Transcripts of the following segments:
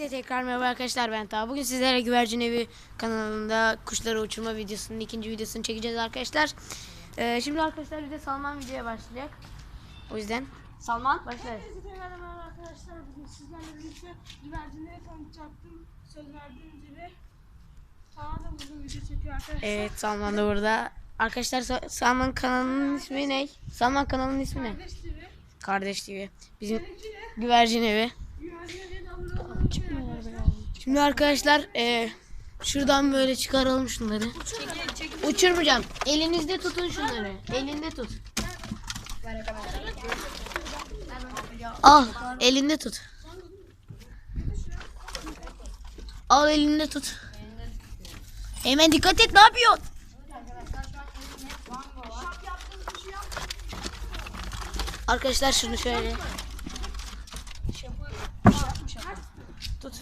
Hepinize tekrar merhaba arkadaşlar ben Taha. Bugün sizlere Güvercin Evi kanalında kuşları uçurma videosunun ikinci videosunu çekeceğiz arkadaşlar. Ee, şimdi arkadaşlar bir de Salman videoya başlayacak. O yüzden Salman başlayalım. Herkese tekrar merhaba arkadaşlar. Bugün sizlerle birlikte güvercinleri tanıtacaktım. Söz verdiğim gibi. Daha da bugün video çekiyor arkadaşlar. Evet Salman da burada. Arkadaşlar Sa- Salman kanalının ismi ne? Salman kanalının ismi ne? Kardeş TV. Kardeş TV. Bizim Güvercin Evi. Şimdi arkadaşlar e, şuradan böyle çıkaralım şunları. Uçurmayacağım. Elinizde tutun şunları. Elinde tut. Al elinde tut. Al elinde tut. Hemen dikkat et ne yapıyorsun? Arkadaşlar şunu şöyle. Tut.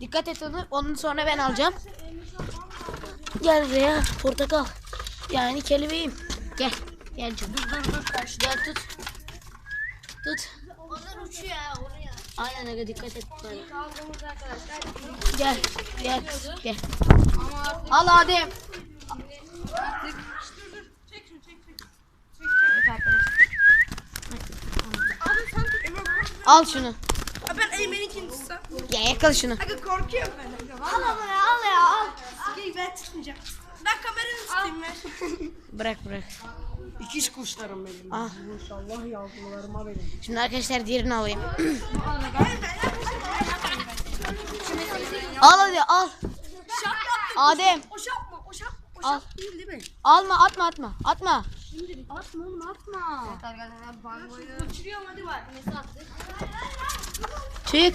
Dikkat et onu. Onun sonra ben alacağım. Gel buraya portakal. Yani kelebeğim. Gel. Gel canım. Dur dur dur. Gel tut. Tut. Onlar uçuyor ya oraya. Aynen öyle dikkat et. Gel. Gel. Gel. Al Adem. Çek şunu çek çek. Al şunu. Ben Eymen'inkini tutsam. Ya yakala şunu. Aga korkuyorum ben. Al ama ya al ya al. Gel ben tutmayacağım. Ben kameranı tutayım ben. Bırak bırak. İkiz kuşlarım benim. Al. Maşallah yavrularıma benim. Şimdi arkadaşlar diğerini alayım. al hadi al. Şap yaptım. Adem. O şap mı? O şap. O Al. şap değil değil mi? Alma atma atma. Atma. Atma oğlum atma. Arkadaşlar bangoyu Uçuruyorum hadi bak. nesi attık? Çık.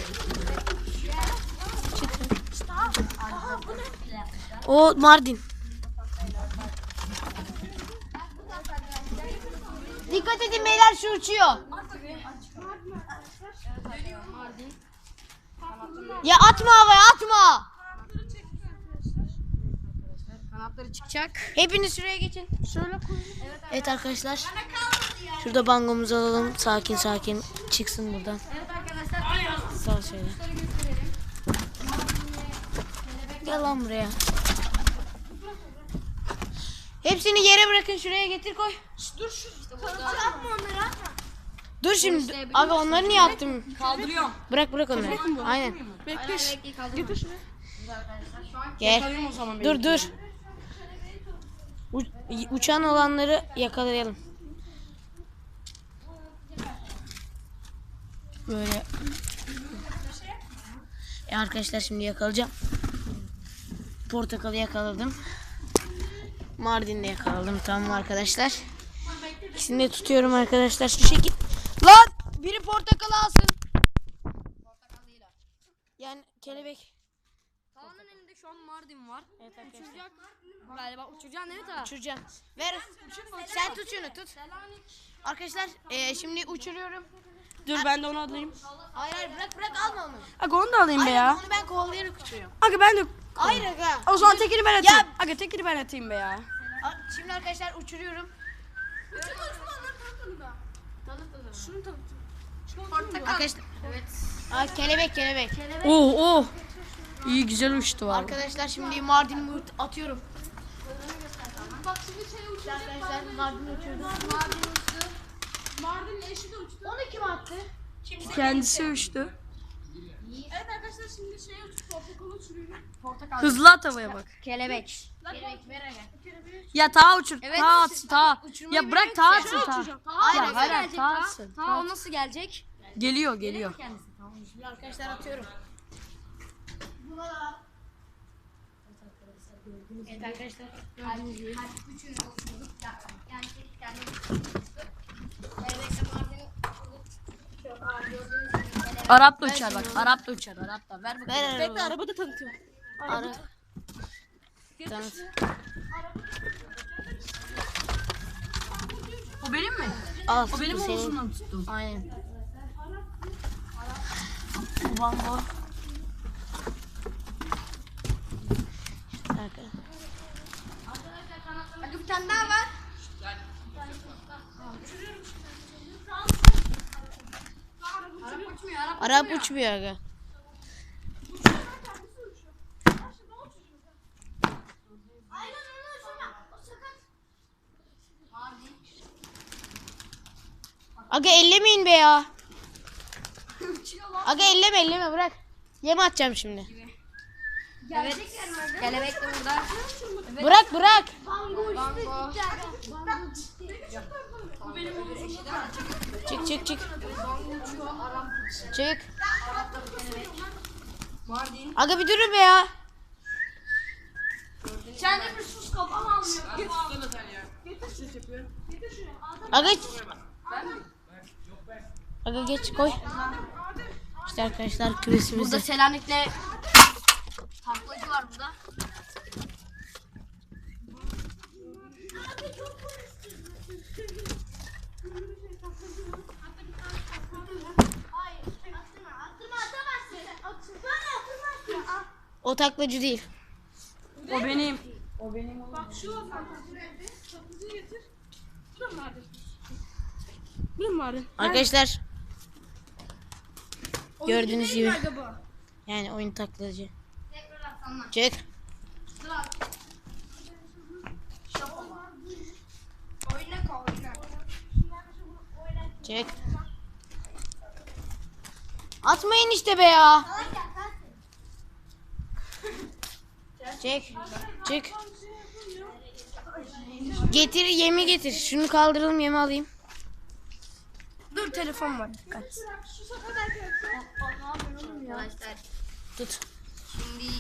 O Mardin. Dikkat edin beyler şu uçuyor. Ya atma havaya atma. Kanatları çıkacak. Hepiniz şuraya geçin. Şöyle koyun. Evet arkadaşlar. Şurada bangomuzu alalım. Sakin sakin çıksın buradan. Evet arkadaşlar. Sağ şöyle. Gel lan buraya. Hepsini yere bırakın şuraya getir koy. Dur şu. Atma onları atma. Dur şimdi. Abi onları niye attım? Kaldırıyorum. Bırak bırak onları. Aynen. Bekle. Getir şunu. Gel. Kaldırayım o zaman beni. Dur dur. Uçan olanları yakalayalım. Böyle. E arkadaşlar şimdi yakalayacağım. Portakalı yakaladım. Mardin'de yakaladım tamam arkadaşlar. İkisini de tutuyorum arkadaşlar şu şekil. Lan biri portakalı alsın. Yani kelebek. Şu an Mardin var. Evet arkadaşlar. Uçuracak. Galiba uçuracaksın evet ha. Uçuracağım. Ver. Sen tut şunu tut. Arkadaşlar eee, şimdi uçuruyorum. Dur ben de onu alayım. Hayır hayır bırak bırak alma onu. Aga onu da alayım be Hayır ya. onu ben kovalayarak uçuruyorum. Aga ben de... Hayır aga. O zaman tekini ben atayım. Ya- Aga tekini ben atayım be ya. A- Şimdi arkadaşlar uçuruyorum. Şunu tanıt. Arkadaşlar. Evet. Aa, kelebek kelebek. Oh oh. İyi güzel uçtu var. Arkadaşlar şimdi Mardin'i ut- atıyorum. Bak şimdi şey uçuyor. Arkadaşlar Mardin'i uçurdum. Mardin uçtu. Mardin'le eşi de uçtu. Onu kim attı? Kendisi uçtu. Evet arkadaşlar şimdi şey uçtu. Portakalı uçuruyorum. Hızlı at havaya bak. Kelebek. Kelebek ver aga. Ya ta uçur. Evet, ta atsın ta. Ya bırak ta atsın ta. Hayır Ya hayır. ta ta? atsın. Ha o nasıl gelecek? Geliyor geliyor. Kendisi tamam. Şimdi arkadaşlar atıyorum. Evet arkadaşlar. Gördüğünüz gibi. Yani kendi Kelebekle Mardin'i çok ağır gördüğünüz gibi. Arap da uçar bak. Arap da uçar. Arap da. Ver bakalım. Araba. arabada tanıtıyorum. Ara. Tanıt. O benim mi? Al. O benim bu olsundan tuttum. Aynen. Bango. Arkadaşlar. tane daha var. Arap uçmuyor aga. Aga ellemeyin be ya. Aga elleme elleme bırak. Yem atacağım şimdi. Evet. Kelebek de burada. Bırak bırak. Bango. Çık çık çık. Çık. Aga bir durun be ya. Sen de bir sus kafam almıyor. Getir. Adem. Aga. Aga geç koy. İşte arkadaşlar küresimizi. Burada Selanik'le taklacı var burada. Hayır. Attırma. Attırma atamazsın. Attırma atamazsın. O taklacı değil. O benim. Bak şu o taklacı. Taklacıyı getir. Dur Adem. Dur Adem. Arkadaşlar gördüğünüz gibi. Yani oyun taklacı. Tekrar atsana. Çık. Atmayın işte be ya. Çık. Çık. Getir yemi getir. Şunu kaldıralım yemi alayım. Dur telefon var. Arkadaşlar Tut. şimdi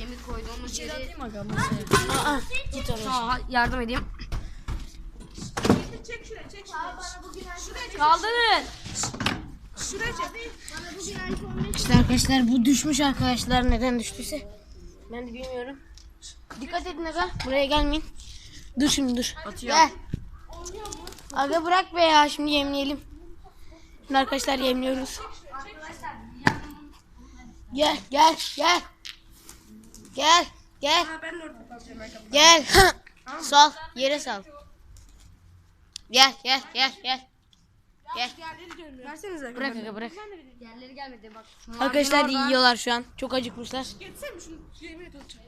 yemi koyduğumuz yeri Aa, git oraya. Aa, yardım edeyim. Çek şuraya çek şuraya. Şuraya çek. Kaldırın. Şuraya çek. İşte arkadaşlar bu düşmüş arkadaşlar neden düştüyse. Ben de bilmiyorum. Dikkat edin aga. Buraya gelmeyin. Dur şimdi dur. Gel. Aga bırak be ya şimdi yemleyelim. Şimdi arkadaşlar yemliyoruz. Gel gel gel. Gel gel. Ben de orada kalacağım arkadaşlar. Gel. sal. Yere sal. Gel gel gel gel. Gel. Versenize. Bırak aga bırak. yerleri gelmedi bak. Arkadaşlar da yiyorlar şu an. Çok acıkmışlar. Getirsene şunu? Yemeğe tutacağım.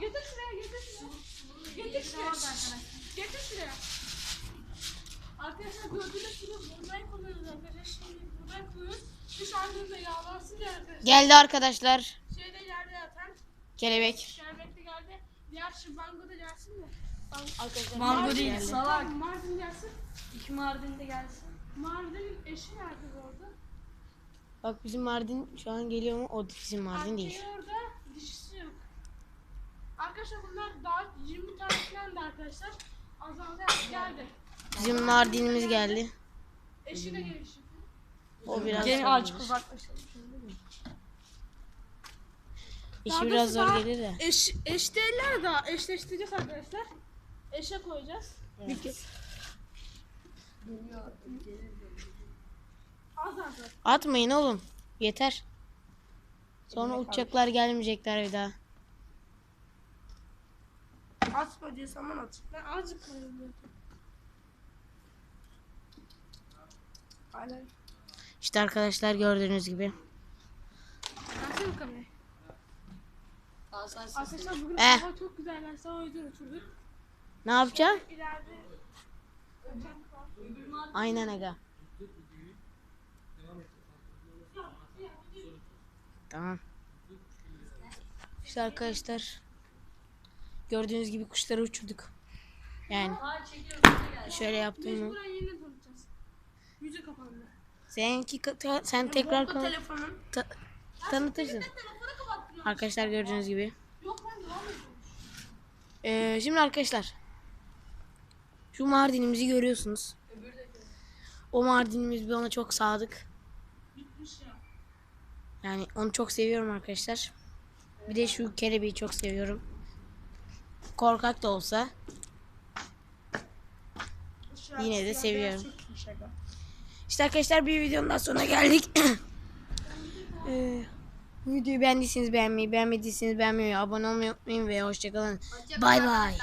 Getir şuraya getir şuraya. Getir şuraya. Getir şuraya. Arkadaşlar gördüğünüz gibi buğday koyuyoruz arkadaşlar. Şimdi buğday koyuyoruz. Dışarıda yağlansın diye arkadaşlar. Geldi arkadaşlar. Şeyde yerde yatan. Kelebek. Şerbet de geldi. Diğer şu bango da gelsin de. Mango değil. Salak. Mardin gelsin. İki Mardin de gelsin. Mardin'in eşi nerede bu arada? Bak bizim Mardin şu an geliyor mu? O bizim Mardin değil. Erkeği orada, dişisi yok. Arkadaşlar bunlar daha 20 tane falan da arkadaşlar. Azaldı geldi. Bizim Mardin'imiz geldi. Eşi de gelişi. O biraz zor azıcık uzaklaşalım. İşi biraz zor Daha- gelir de. Eş, eş değiller daha. Eşleştireceğiz arkadaşlar. Eşe koyacağız. Az az az. Atmayın oğlum. Yeter. Sonra uçacaklar gelmeyecekler bir daha. Atma diye zaman at. Ben azıcık koyuyorum. Hala. İşte arkadaşlar gördüğünüz gibi. Versene kamerayı. Arkadaşlar bugün Eh. hava çok güzel. Ben sana o yüzden oturduk. Ne yapacağım? Aynen aga. Tamam. İşte arkadaşlar gördüğünüz gibi kuşları uçurduk. Yani şöyle yaptım. Yüzü kapandı. Seninki ka- sen tekrar kon- telefonum. ta- tanıtırsın. Arkadaşlar gördüğünüz gibi. Ee, şimdi arkadaşlar şu Mardin'imizi görüyorsunuz. O Mardin'imiz bana çok sadık. Yani onu çok seviyorum arkadaşlar. Bir de şu kelebeği çok seviyorum. Korkak da olsa Yine de seviyorum. İşte arkadaşlar bir videonun daha sonuna geldik. ee, videoyu beğendiyseniz beğenmeyi, beğenmediyseniz beğenmeyi, abone olmayı unutmayın ve hoşçakalın. Bay bay.